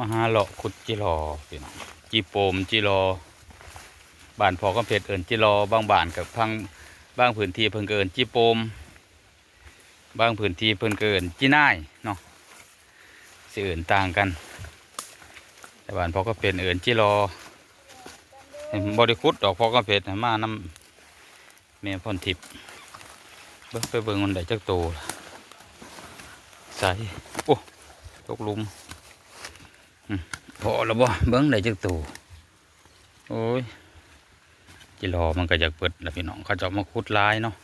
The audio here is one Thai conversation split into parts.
มหาเลาะขุดจิรอพี่น้องจีโปมจิรอบ้านพอกำเพชรเอิญจิรอบางบ้านกับพังบางพื้นที่เพิ่นก็เอิญจีโปม บางพื้นที่เพิ่นก็เอิญจีน่ายเนาะสิเอิญต่างกัน แต่บ้านพอกำเพชรเอิญจิรอบริคุดดอกพอกำเพชรให้มาน้ำแม่พรทิพย์เบิ่งไปเบิ่งมันได้จักโตใส่โอ้ตกลุม พอแล้วบ่เบิ้งได้จักตัวโอ้ยจิรอมันก็อยากเปิดแล้วพี่น้องเขาจะมาขุดลายเนาะ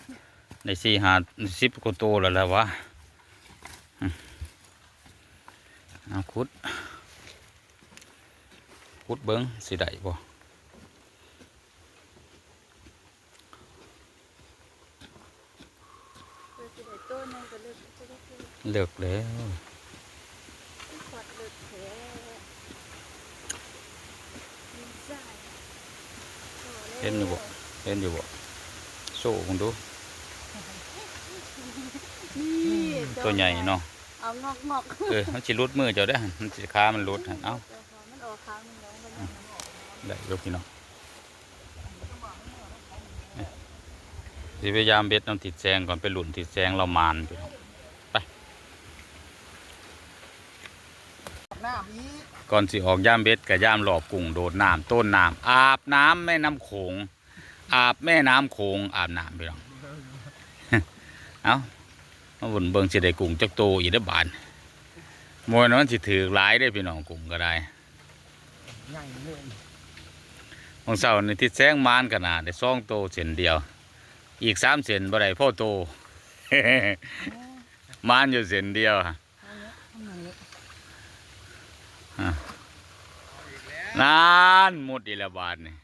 ได้สี่หาสิบกว่าตัวแล้วและวะเอาขุดขุดเบิ้งสิได้บ่เปิดสิได้ตัวหนึงก็เลือเลิกแล้ว ขอดเลิกแท้มีสายพอแล้ว เห็นอยู่บ่เห็นอยู่บ่โซ่มึงดูนี่ตัวใหญ่เนาะเอางอกงอกเออมันสิรุดมือเจ้าได้อหั่นมันสิขามันรุดหั่นเอ้ามันออกครั้งหนึงแล้วมันยังออกได้ยกพี่น้องสิพยายามเบ็ดน้ำติดแซงก่อนไปหลุนติดแซงเรามานพี่น้องน้ำอี ก่อนสิออกย่ามเบ็ดกับย่ามหลอบกุ้งโดดน้ำต้นน้ำอาบน้ำแม่น้ำโขงอาบแม่น้ำโขงอาบน้ำพี่น้องเอามาบุญเบิงสิได้กุ้งจักโตอีกได้บานมวยนั้นสิถือหลายได้พี่น้องกุ้งก็ได้ใหญ่เลยของเสาร์นี่ที่แซงมานขนาดได้ซองโตเส้นเดียว อีกสามเส้นบ่ได้พ่อโตมานอยู่เส้นเดียวฮะ นานหมดอีกแล้วบาทนี่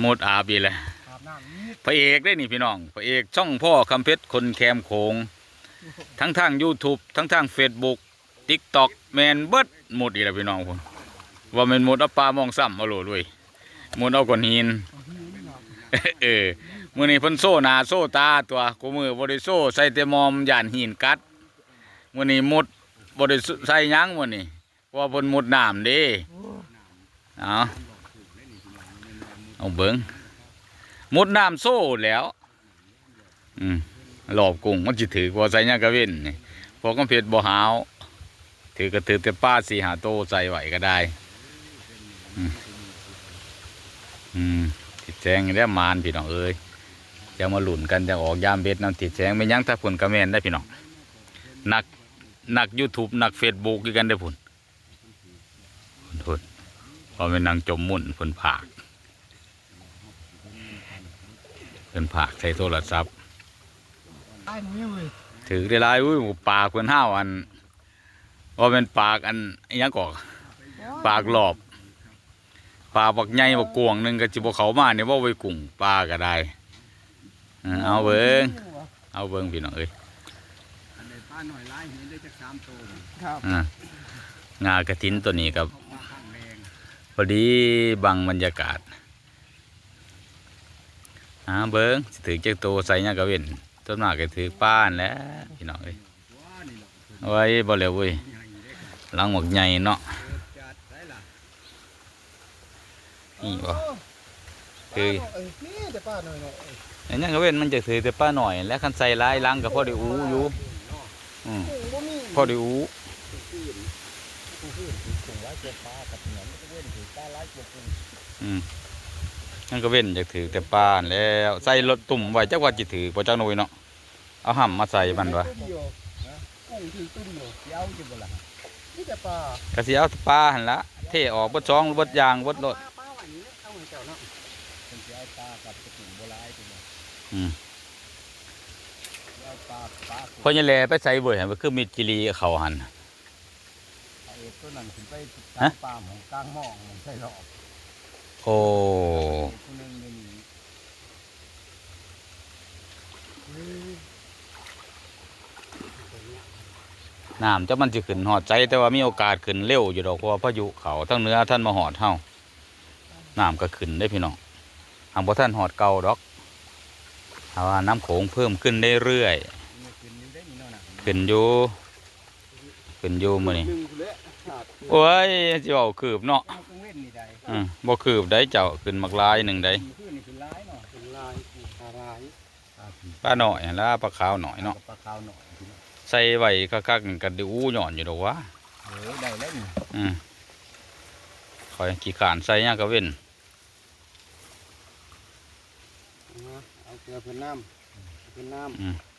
หมดอาบอีกแล้วอาบน้ำอีกพระเอกได้นี่พี่น้อง พระเอกช่องพ่อคำเพชรคนแคมโขงทั้งทาง YouTube ทั้งทาง Facebook TikTok แมนเบิดหมดอีกแล้วพี่น้องพุ่นว่าแมันหมดเอาปลามองซ้ำเอาโหลด้วยหมดเอาก้อนหินเออมื้อนี้เพิ่นโซ่หน้าโซ่ตาตัวกูมือบ่ได้โซ่ใส่แต่มอมย่านหินกัดมื้อนี้มุดบ่ได้ใส่หยังมื้อนี้เพราะว่าเพิ่นมุดน้ำเด้ เอาเอาเบิ่งมุดน้ำโซ่แล้วอืมหลอบกุ้งมันสิถือกว่าใส่ยังกะเว้นนี่พอกำเพชรบ่หาวถือก็ถือแต่ป้าสีหาโตใส่ไหวก็ได้ อืมอืมติดแจงได้มานพี่น้องเอ้ยจะมาหลุนกันจะออกยามเบ็ดน้ำติดแจงไม่ยั้งถ้าผลกระแมนได้พี่น้องนักนักยูทูบนักเฟซบุ๊กกันได้ผลผล พอเป็นนางจมมุ่นผลผากเพิ่นผากใส่โทรศัพท์ตายนี่เว้ยถือได้หลายอุ้ยปากเพิ่นห้าวอันว่าเป็นปากอันอิหยังก่อปากหลอบปลาบักใหญ่บักกวงหนึงก็จิบเขามาเนี่ยว่าไว้กุ้งปลาก็ได้เออเอาเบิ้งเอาเบิ้งพี่น้องเอ้ยอันใดป้าหน่อยไล่เห็นได้จากสามตัวนี่ครับอ่างากระถินตัวนี้กับ พอดีบังบรรยากาศอาเบิ้งถือเจ้าโตใส่หยังกระเวนต้นหมากก็ถือป้านแล้วพี่น้องเอ้ยว้านี่หรอกเอาไว้บ่เร็วเว้ยลังหมกใหญ่เนาะเกิดจัดได้ล่ะนี่บ่คือเอ้ยนี่แต่ป้าหน่อยกระเวนมันจะถือแต่ป้าหน่อย และคันใส่ลายหลังก็พอได้อูอยู่อืมโอ้บ่มีพอได้อู ถุงไว้เจ็บปลากับเหนียวมันก็เว้นถือปลาไล่กว่ากุ้งอืมนั่นก็เว้นจากถือแต่ป้านแล้วใส่รถตุ่มไว้จักว่าจิถือพระเจ้าหนุ่ยเนาะเอาห่ำมาใส่มันวะตุ้มเดียวนะกุ้งถือตุ้มเดียวเดี๋ยวเอาจะบ่ล่ะนี่แต่ปลากระสีเอาป้าหันละเทออกบดซองบดยางบดรถป้าป้าวันนี้เอาให้เจ้าเนาะเป็นสิเอาปลากับกระปุกโบราณตัวนี้อืมเอาปลาปลาพอยายแลไปใส่เบื่อเห็นว่าคือมีจิรีเขาหันเอาเอ็ดตัวนั้นขึ้นไปฮะตามปลาของกลางหม้องมันใส่หลอกโอ้เอ็ดตัวหนึงนี่นี่น้ำจะมันจะขึ้นหอดใจแต่ว่ามีโอกาสขึ้นเร็วอยู่ดอกเพราะว่าพายุเขาทั้งเหนื้อท่านมาหอดเฮาน้ำก็ขึ้นได้พี่น้องหางพอท่านหอดเก่าดอกเพราะว่าน้ำโขงเพิ่มขึ้นได้เรื่อยมันขึ้นอยู่ ขึ้นอยู่ขึ้นอยู่มื้อนี้ดึงกูเลยขาดโอ้ยสิเว้าคืบเนาะเอากังเว้นนี่ได้อืมบ่คืบได้เจ้าขึ้นมักลายหนึ่งได้ขึ้นนี่เป็นร้ายเนาะเป็นลายปลาร้ายปลาผีปลาหน่อยหั่นล่ะปลาขาวหน่อยเนาะปลาขาวหน่อยพี่น้องใส่ไว้คักๆก็ดูหย่อนอยู่ดอกวะเออได้แล้วนี่อืมคอยขี้ขานใส่หยังก็เว้นเอาเอาเกลือเพื่อนน้ำเพื่อนน้อืมำ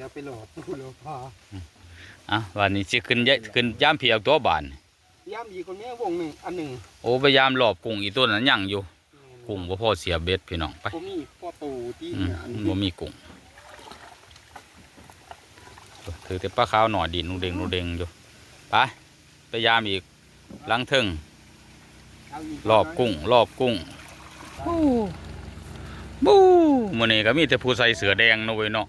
จะเอาไปโหลดตู้โหลดพาอะวันนี้สิขึ้นยะขึ้นยามเพียกตัวบานย้ำอีกคนนี้วงหนึ่งอันหนึ่งโอ้พยายามหลอบกุ้งอีตัวนั้นยังอยู่ กุ้งบ่พอเสียเบ็ดพี่น้องไปผมมีพ่อตูที่อืมเนี่ยอันมันนี้บ่มีกุ้งถือแต่ปลาขาวหน่อยดินนูเดงนูเดงอยู่ไปพยายามอีกหลังเทิงเอาอีกรอบกุ้งรอบกุ้งบูบูมื้อนี้ก็มีแต่ผู้ใส่เสือแดงเนาะเว้ยเนาะ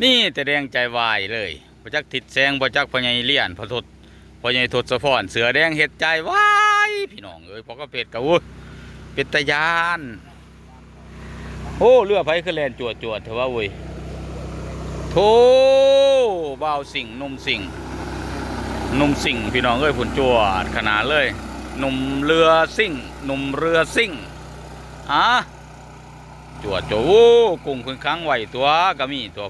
นี่แต่แดงใจวายเลยบ่จักทิดแสงบ่จักพญายเลี่ยนพระทศพญายทศพรเสือแดงเฮ็ดใจวายพี่น้องเอ้ยพอก็เป็ดก็โอ้ยเป็ดตะยานโอ้เรือไผคือแลนจวดจวดเถอะว่าเว้ยโธ่บ่าวสิงหนุ่มสิงหนุ่มสิงพี่น้องเอ้ยผุนจวดขนาดเลยหนุ่มเรือซิ่งหนุ่มเรือซิ่งอะจวดจวกุ้งเพิ่งค้างไหวตัวก็มีตัว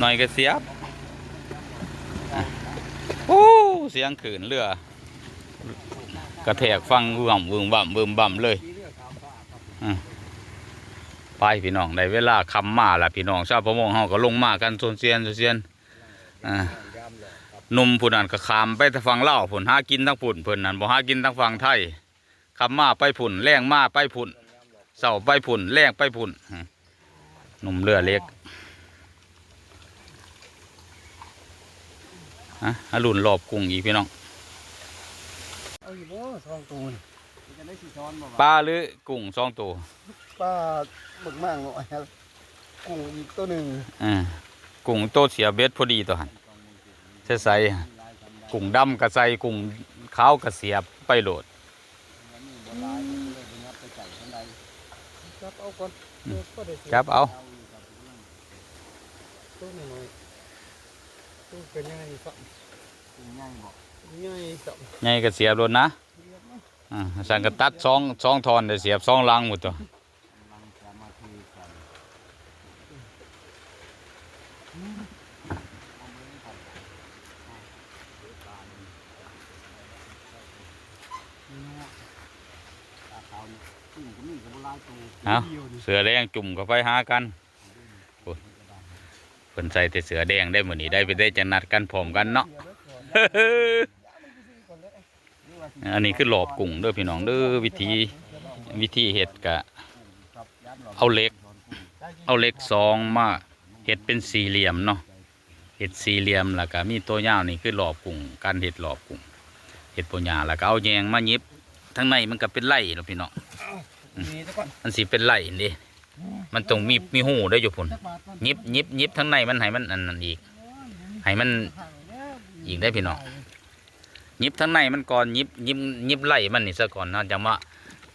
หน่อยก็เสียบโอ้เสียงขืนเรือกระแทกฟังวืมวืมบ่ำวืมบ่ำเลยไปพี่น้องได้เวลาคำมาล้วพี่น้องชาวประมงเฮาก็ลงมากันโซนเซียนโซนเซียนนุ่มผู้นั้นก็ขามไปทางฝั่งลาผุนหากินทั้งผุนเพิ่นนั่นบ่หากินทั้งฝั่งไทยคำมาไปผุนแรงมาไปผุนเสาไปผุนแรงไปผุนนุ่มเรือเล็ก ฮะอรุณรอบกุ้งอีกพี่น้องเอาอยู่บ่สองตัวนี่จะได้สีซ้อนบ่ปลาหรือกุ้งสองตัวปลาหมึกมากหน่อยครับกุ้งอีกตัวหนึ่งอ่ากุ้งโตเสียเบ็ดพอดีตัวหันใส่ใส่กุ้งดำกระใส่กุ้งขาวกระเสียบไปโหลดจับเอา ก่อนอืมก็ได้สียบเอาตัวหน่อยๆตัวเป็นยังไงสักง่ายบอกง่ายสักใหญ่กระเสียบโหลดนะอ่าสั่งกระตัดสองสองทอนได้เสียบสองลังหมดตัวเอาเสือแดงจุ่มเข้าไปหากัน เพิ่นใส่แต่เสือแดงได้หมดนี้ได้ไปได้จะนัดกันพร้อมกันเนาะ อันนี้คือหลอบกุ้งเด้อพี่น้องเด้อวิธีวิธีเห็ดกะเอาเล็ก เอาเล็กซองมาเห็ดเป็นสี่เหลี่ยมเนาะเห็ดสี่เหลี่ยมแล้วก็มีตัวยาวนี่คือหลอบกุ้งการเห็ดหลอบกุ้งเห็ดปัญญาแล้วก็เอาแยงมายิบทั้งในมันก็เป็นไล่แล้วพี่น้องอนมันสิเป็นไล่นี่ มันต้องมีมีหูได้อยู่พุ่นยิบยิบยิบทั้งในมันให้มันอันนั้นอีกให้มันอีกได้พี่น้องยิบทั้งในมันก่อนยิบยิบยิบไล่มันนี่ซะก่อนนะจะมา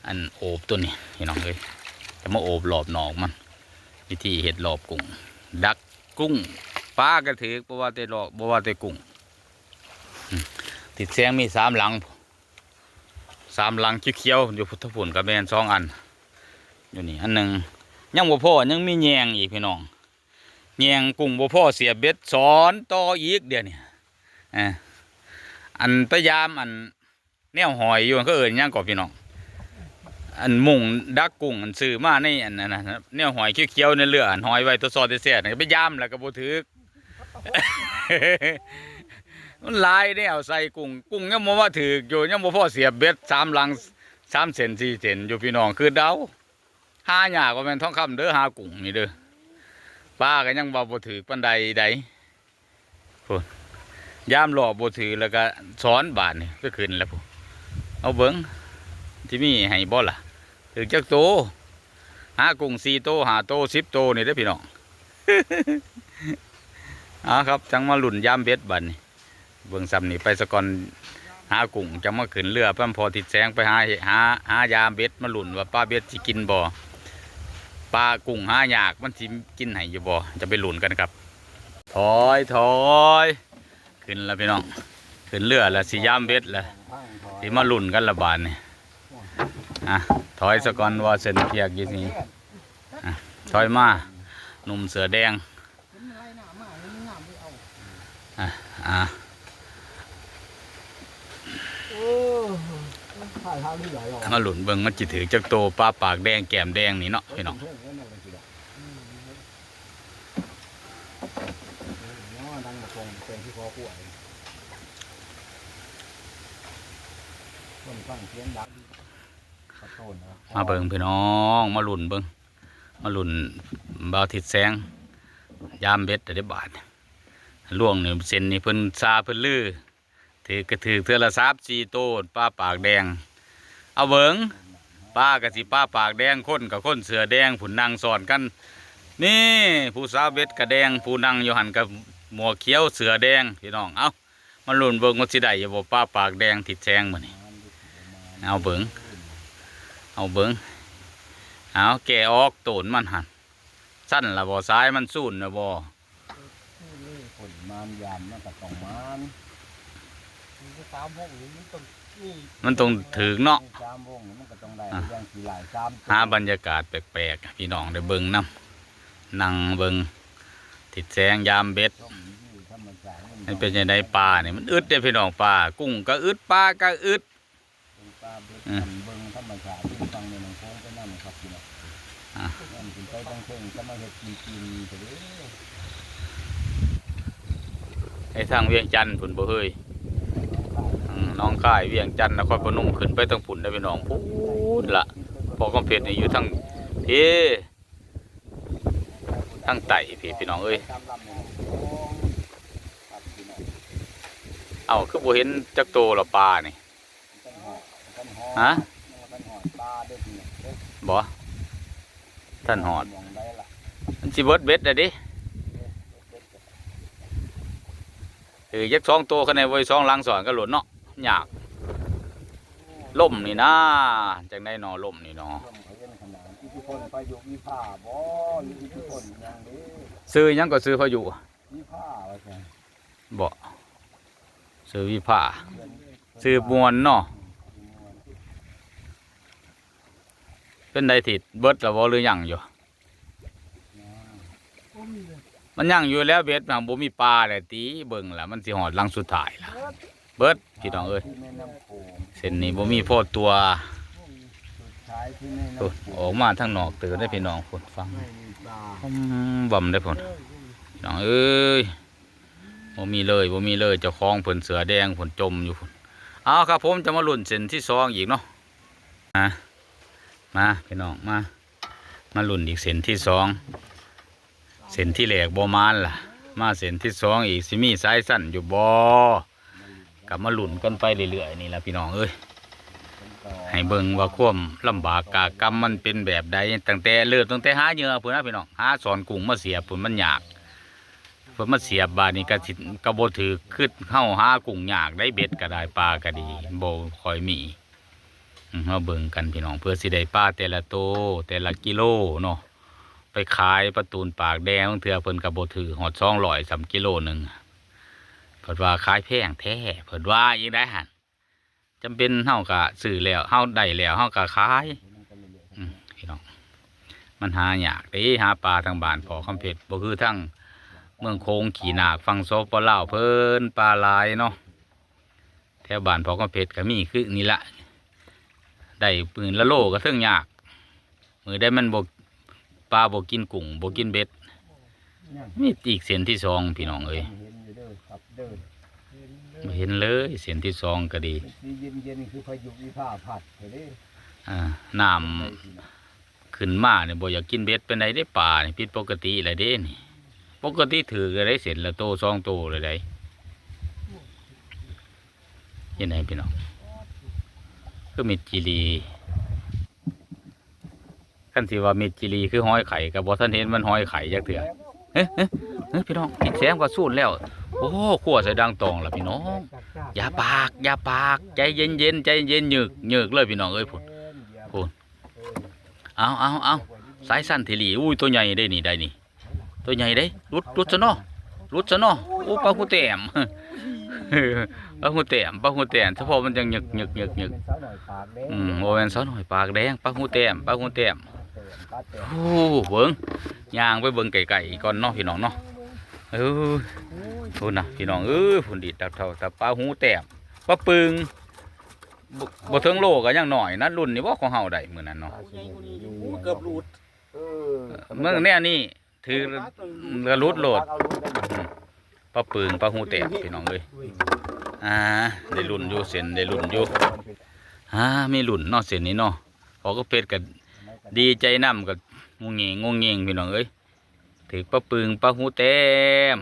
อันโอบตัวนี้พี่น้องเลยจะมาโอบหลอบหนอกมันวิธีเห็ดหลอบกุ้งดักกุ้งปลากระถือบ่ว่าแต่หลอบบ่ว่าแต่กุ้งติดแสงมีสามหลังสามหลังเขียวๆอยู่พุทธผุนกับแมนสองอัน อยู่นี่อันหนึ่ง ยังบ่พ่อยังมีแยงอีกพี่น้องแยงกุ้งบ่พ่อเสียเบ็ดสอนต่ออีกเดี๋ยวนี้อ่าอันพยายามอันแนวหอยอยู่ก็เอิญยังก่อพี่น้องอันมุ่งดักกุ้งอันซื้อมาในอันนั้นนะแนวหอยเขียวๆในเรืออันหอยไว้ตัวซอดเสียๆนั่นก็ไปยามแล้วก็บ่ถือมันลายแนวใส่กุ้งกุ้งยังบ่ว่าถืออยู่ยังบ่พอเสียเบ็ดสามหลังสามเซนสี่เซนอยู่พี่น้องคือเดา หาหยากว่าแม่นทองคำเด้อหากุ้งนี่เด้อป้าก็ยังบ่บ่ถือปันใดใดพุ่นยามหลอบ่ถือแล้วก็สอนบาทนี่ก็ขึ้นแล้วพุ่นเอาเบิ่งที่มีให้บ่ล่ะถือจักโตหากุ้ง4โตหาโต10โตนี่เด้อพี่น้องอ่าครับจังมาหลุ่นยามเบ็ดบันี้เบิ่งซ้ำนี่ไปสะก่อนหากุ้งจังมาขึ้นเรือเพิ่นพอติดแสงไปหาหาหายามเบ็ดมาหลุ่นว่าป้าเบ็ดสิกินบ่ ปลากุ้งห้ายากมันสิกินให้อยู่บ่จะไปหลุนกันครับ ถอยถอยขึ้นแล้วพี่น้อง ขึ้นเรือแล้วสิยามเบ็ดแล้วสิมาหลุนกันละบาดนี่อะถอยสะก่อนว่าเส้นเพียกอยู่นี่อะถอยมาหนุ่มเสือแดงอะอะมาหลุนเบิ่งมันจิถือจักโตปลาปากแดงแก้มแดงนี่เนาะพี่น้อง เนาะดังมาคงเป็นที่คอป่วย คนฟังเสียงดังขอโทษนะมาเบิ่งพี่น้องมาหลุนเบิ่งมาหลุนบาวทิดแสง ยามเบ็ดแต่ได้บาทล่วงนี่เส้นนี่เพิ่นซาเพิ่นลือถือกระถือเทือละสามสี่โตนปลาปากแดง เอาเบิ่งป้ากะสิป้าปากแดงคนกับคนเสือแดงผุนนั่งสอนกัน นี่ผู้สาวเบ็ดกระแดงผู้นั่งอยู่หันกับหมวกเขียวเสือแดงพี่น้องเอามาหลุนเบิ่งว่าสิได้อย่าบ่ป้าปากแดงทิดแสงมื้อนี้ เอาเบิ่งเอาเบิ้งเอาแกะออกโตนมันหันสั้นละบ่ซ้ายมันสูนละบ่คนมานยามมันก็ต้องมานสามวงนี้มันต้องนี่มันต้องถึงเนาะสามวงนี่มันก็ต้องได้อย่างสี่หลายสามหาบรรยากาศแปลกๆพี่น้องได้เบิ้งนํนั่งเบิ้งติดแสงยามเบ็ดต้มอยู่ธรรมชาติมันเป็นยังไงปลาเนี่ยมันอึดเด้พี่น้องปลากุ้งก็อึดปลาก็อึด เป็นปลาเบ็ดมันเบิ่งธรรมชาติที่ฟังในหนังโค้งก็นั่นครับพี่น้องอะนั่นถึงไปตั้งเพ่งจะมาเฮ็ดกินกินเถอะเด้อไอ้ทางเวียงจันทน์พุ่นบ่เฮยอืมน้องค่ายเวียงจันทน์นครพนมขึ้นไปทางพุ่นได้อพี่น้องพูดละพอกำเพชรนี่อยู่ทางพี่ทางไต่พี่พี่น้องเอ้ย เอาคือบ่เห็นจักโตละปลานี่ ต้นหอดต้นหอด ฮะต้นหอดปลาเด้อพี่น้องเด้อบ่ท่านหอดมองได้ล่ะมันสิเบิดเบ็ดได้ดิเออยักสองตัวคะแนนไว้สองหลังสอนก็หล่นเนาะยากล่มนี่นะจังได้นอล่มนี่เนาะร่วมเขาเย็นขนาดอิทธิพลไปอยู่วิภาบ่หรืออิทธิพลหยังนี้ซื้อหยังก็ซื้อเขาอยู่วิภาว่าซั่นบ่ซื้อวิภาซื้อมวนเนาะ เป็นไดติดเบิดแล้วบ่หรือยังอยู่ มันยังอยู่แล้วเบ็ดมันบ่มีปลาเลยตีเบิ่งแล้วมันสิหอดลังสุดท้ายล่ะ เบิดพี่น้องเอ้ยที่แม่น้ำโขงเส้นนี้บ่มีพอตัวสุดท้ายที่แม่โอ้น้ำโขออกมาทางนอกตื่นได้พี่น้องพุ่นฟัง ไม่มีปลาอืมบ่มได้พุ่นพี่น้องเอ้ยบ่มีเลยบ่มีเลยเจ้าของเพิ่นเสือแดงเพิ่นจมอยู่พุ่นเอาครับผมจะมาลุ้นเส้นที่สองอีกเนาะมา มาพี่น้องมา มาหลุ้นอีกเส้นที่สองเส้นที่แหลกบ่มานล่ะ มาเส้นที่สองอีกสิมีสายสั้นอยู่บ่กลับมาหลุ้นกันไปเรื่อยๆนี่ละพี่น้องเอ้ยให้เบิ่งว่าควมลำบากกากรรมมันเป็นแบบใดตั้งแต่เริ่มตั้งแต่หาเหยื่อพุ่นนะพี่น้องหาสอนกุ้งมาเสียบพุ่นมันยากเพิ่นมาเสียบบาดนี้ก็สิก็บ่ถือคือเฮาหากุ้งยากได้เบ็ดก็ได้ปลาก็ดีโบคอยมี เฮาเบิ่งกันพี่น้องเพื่อสิได้ปลาแต่ละโตแต่ละกิโลเนาะไปขายประตูนปากแดงเทื่อเพิ่นก็บ่ถือฮอด200 3กิโลหนึ่งเพิ่นว่าขายแพงแท้เพิ่นว่าอีกได้หันจำเป็นเฮาก็ซื้อแล้วเฮาได้แล้วเฮาก็ขายพี่น้องมันหายากเด้หาปลาทางบ้านพอคำเพชรบ่คือทั้งเมืองโคงขี่นากฟังโซปลาวเพิ่นปลาลายเนาะแถวบ้านพอคำเพชรก็มีคือนี่ละ ได้ปืนละโลก็เทิงยาก มือได้มันบ่ปลาบ่กินกุ้งบ่กินเบ็ดเนี่ยมีอีกเส้นที่สองพี่น้องเอ้ยเห็นอยู่เด้อครับเด้อบ่เห็นเลยเส้นที่สองก็ดีสีเย็นเย็นๆคือพายุวิภาผัดเถอะเด้ออ่าน้ำขึ้นมาเนี่ยบ่อยากกินเบ็ดเป็นไรได้ป่านี่ผิดปกติอะไรเด้นี่ปกติถือก็ได้เสร็จแล้วโตสองโตเลยได้ยังไงพี่น้อง คือเม็ดจิลีขั้นสิว่าเม็ดจิลีคือห้อยไข่กับบ่ท่านเห็นมันห้อยไข่จักเถื่อเฮ้ยเฮ้ยเฮ้ยพี่น้องกินแสงก็สู้แล้ว โอ้ขั้วใส่ดังตองล่ะพี่น้อง อย่าปากอย่าปากใจเย็นเย็นใจเย็นหยึกหยึกเลยพี่น้องเอ้ยพุ่นพูดเอาเอาเอาสายสั้นทีหลีอุ้ยตัวใหญ่ได้นี่ได้นี่ตัวใหญ่ได้รุดรุดซะเนาะรุดซะเนาะโอ้ปลาหูแต้ม ปลาหูแต้มปลาหูแต้มเฉพาะมันยังหยึกหยึกหยึกหยึกเป็นสาวหน่อยปากแดงอืมโมแมนซอหน่อยปากแดงปลาหูแต้มปลาหูแต้มปลาแต้มโอ้เบิ่งย่างไปเบิ่งไก่ๆก่อนเนาะพี่น้องเนาะเออพุ่นน่ะพี่น้องเอ้ยพุ่นดีดตับเท่าตับปลาหูแต้มปลาปึงบ่บ่ถึงโลก็ยังน้อยนะรุ่นนี้บ่ของเฮาได้มื้อนั้นเนาะเกือบหลุดเออเมื่อแน่นี่ถือกระลุดโหลด ปลาปึงปลาหูแต้มพี่น้องเอ้ยอ่าได้รุ่นอยู่เส้นได้รุ่นอยู่อ่ามีรุ่นนาะเส้นนี้เนาะพอก็เป็ดก็ดีใจนํก็งงเงงงงเงงพี่น้องเอ้ยถือปลาปึงปลาหูแต้ม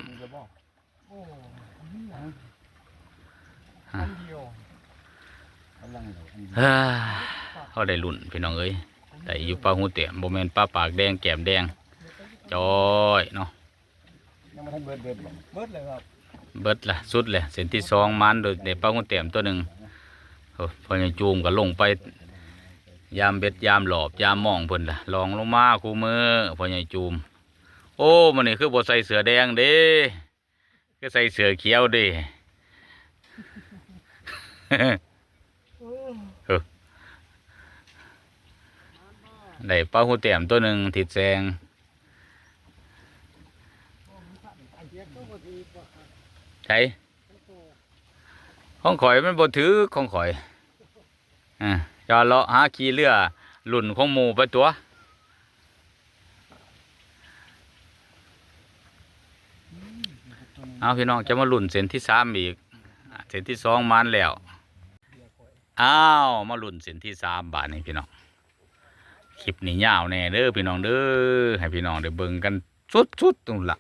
เขาได้ลุ่นพี่น้องเอ้ยได้อยู่ปลาหูเตี่ยมโบแมนปลาปากแดงแก้มแดงจอยเนาะ ยังไม่ทันเบิดเบิดบ่เบิดเลยครับเบิดละสุดเลยเส้นที่สองมันโดยเด็ปลาหูเตี่ยมตัวหนึ่งโอ้พอยังจูมก็ลงไป ยามเบ็ดยามหลอบยามมองเพิ่นละลองลงมาคูมือพอยังจูม โอ้มันนี่คือบ่ใส่เสือแดงเด้คือใส่เสือเขียวเด้เออได้ปลาหูเตี่ยมตัวหนึ่งติดแซง ใช่ของข่อยมันบ่ถือของข่อยอ่าจอเลาะหาขี่เรือหลุ่นของหมูไปตัวเอาพี่น้องจะมาหลุ่นเส้นที่สามอีกเส้นที่สองมันแล้วอ้าวมาหลุ่นเส้นที่สามบาทนี่พี่น้องคลิปนี้ยาวแน่เด้อพี่น้องเด้อให้พี่น้องได้เบิ่งกันสุดๆตรงละ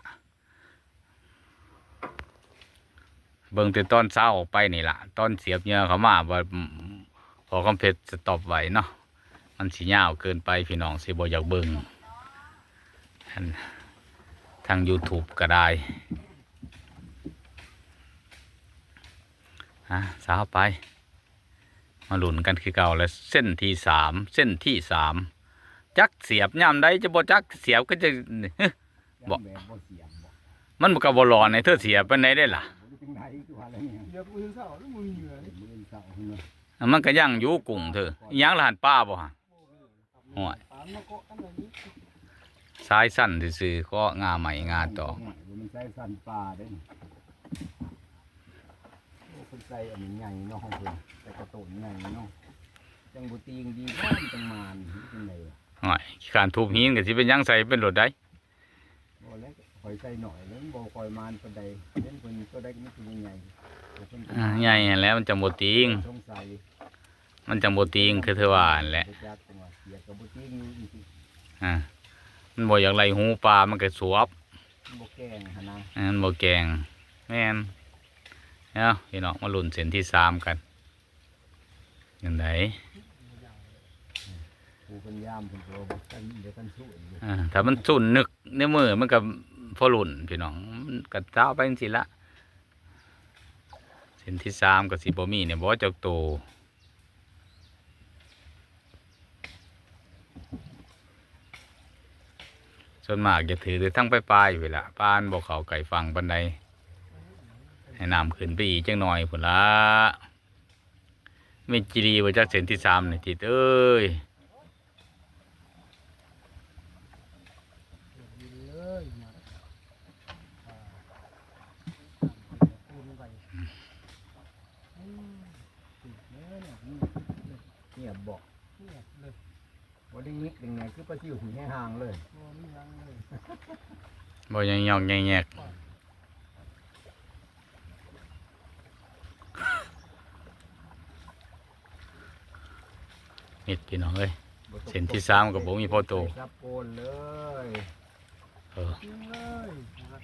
เบิ่งแต่ตอนเช้าออกไปนี่ล่ะตอนเสียบเหงื่อเขามาว่าพอคอมเพลตสต็อปไว้เนาะมันสิยาวเกินไปพี่น้องสิบ่อยากเบิ่งอันทาง YouTube ก็ได้อะสาวไป มาหลุนกันคือเก่าแล้วเส้นที่สามเส้นที่สามจักเสียบย่ำใดจะบ่จักเสียบก็จะบอกแบบบ่เสียงบ่มันก็บ่รอในเธอเสียบไปไหนได้ล่ะ บ่ได้ถึงไหนคือว่าอะไรเนี่ยเดี๋ยวมือเศร้าแล้วมือเหนื่อยเดี๋ยวมื้อเช้าเนาะมันก็ยังอยู่กุ้งเธออิหยังละหันป้าบ่ฮะโอ้ยปามมาเกาะกันเลยนี้สายสั้นซื่อๆก็งาใหม่งาต่อมันใส่สันปลาเด้นี่โอ้คนใส่อันนี้ใหญ่เนาะของเพิ่นแต่กระโตนใหญ่เนาะจังบ่ตีงดีก็จังมานจังไดอะโอ้ยการทุบหินก็สิเป็นหยังใส่เป็นรถได้บ่แล้ว คอยใส่หน่อยแล้วบ่คอยมานปานใดเล่นเพิ่นก็ได้ก็ไม่ถึงใหญ่แต่เพิ่นก็อ่าใหญ่หั้นแหล้วมันจะบ่ติง สงสัยมันจะบ่ติงคือเธอว่าหั่นแหละบ่จักจังว่าเสียก็บ่ติงอยู่จริงอ่ามันบ่อยากไล่หูปลามันก็สวบๆบ่แกล้งหั่นนะอันนั้นบ่แกงแม่นเอาพี่น้องมาลุ้นเส้นที่สามกันยังไงผู้เพิ่นยามเพิ่นก็บ่กันเดี๋ยวกันสู้อยู่อ่าถ้ามันสุ่นนึกในมือมันก็ พอหลุนพี่น้องมันก็เท้าไปจังสิละเส้นที่สามก็สิบ่มีเนี่ยบ่เจ้าโตส่วนมากจะถือแต่ทั้งไปปลายเวลาป้านบ่เขาไก่ฟังปันใดให้น้ำขึ้นไปอีกจังหน่อยพุ่นละไม่จีดีว่าจากเส้นที่สามเนี่ติดเอ้ยมาปูนไปอืมติดเนื้อเนี่ย เงียบบอก เนี่ยเลย บ่ได้ยิกยังไงคือปลาซิวถึงให้ห่างเลยโอ้นี่ยังเลยบ่ยังยองแยงแยกมิดพี่น้องเอ้ยบ่ตกเส้นที่สามก็บ่มีพอโตจับโกนเลยเออจริงเลยนะครับ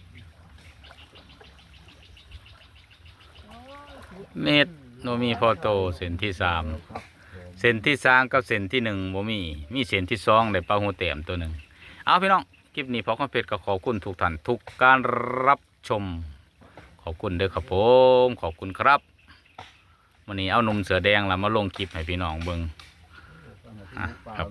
เม็ดโนมีพอโตเส้นที่สามครับ เส้นที่สามกับเส้นที่หนึ่งบ่มี มีเส้นที่สองได้ปลาหูเต็มตัวหนึ่งเอาพี่น้องคลิปนี้พอคอนเพลตก็ขอบคุณทุกท่านทุกการรับชม ขอบคุณเด้อครับผมขอบคุณครับวันนี้เอานมเสือแดงละมาลงคลิปให้พี่น้องเบิงอะครับ